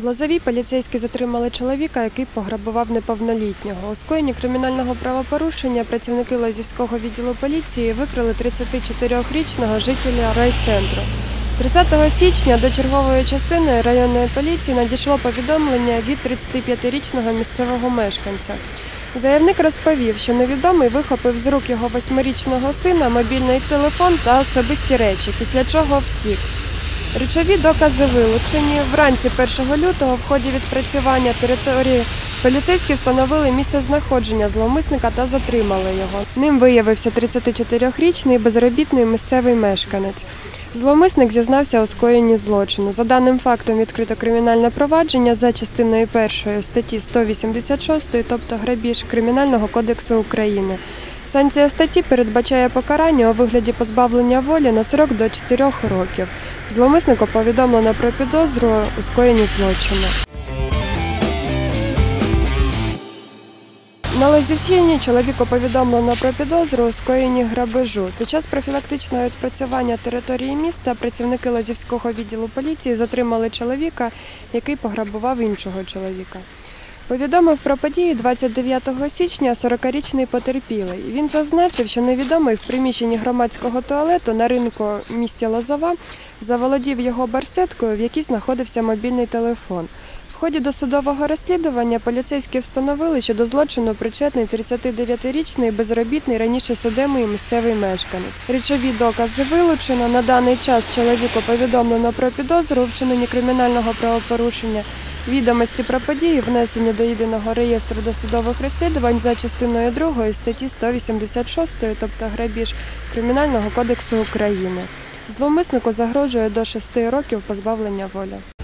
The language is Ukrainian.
В Лозовій поліцейські затримали чоловіка, який пограбував неповнолітнього. У скоєнні кримінального правопорушення працівники Лозівського відділу поліції викрили 34-річного жителя райцентру. 30 січня до чергової частини районної поліції надійшло повідомлення від 35-річного місцевого мешканця. Заявник розповів, що невідомий вихопив з рук його восьмирічного сина мобільний телефон та особисті речі, після чого втік. Речові докази вилучені. Вранці 1 лютого в ході відпрацювання території поліцейські встановили місце знаходження зловмисника та затримали його. Ним виявився 34-річний безробітний місцевий мешканець. Зловмисник зізнався у скоєнні злочину. За даним фактом відкрито кримінальне провадження за частиною першої статті 186, тобто грабіж Кримінального кодексу України. Санкція статті передбачає покарання у вигляді позбавлення волі на срок до 4 років. Зловмиснику повідомлено про підозру у скоєнні злочину. На Лозівщині чоловіку повідомлено про підозру у скоєнні грабежу. Під час профілактичного відпрацювання території міста працівники Лозівського відділу поліції затримали чоловіка, який пограбував іншого чоловіка. Повідомив про подію 29 січня 40-річний потерпілий. Він зазначив, що невідомий в приміщенні громадського туалету на ринку місті Лозова заволодів його барсеткою, в якій знаходився мобільний телефон. В ході досудового розслідування поліцейські встановили, що до злочину причетний 39-річний безробітний раніше судимий місцевий мешканець. Речові докази вилучено. На даний час чоловіку повідомлено про підозру у вчиненні кримінального правопорушення. Відомості про події внесені до єдиного реєстру досудових розслідувань за частиною 2 статті 186, тобто грабіж Кримінального кодексу України. Зловмиснику загрожує до 6 років позбавлення волі.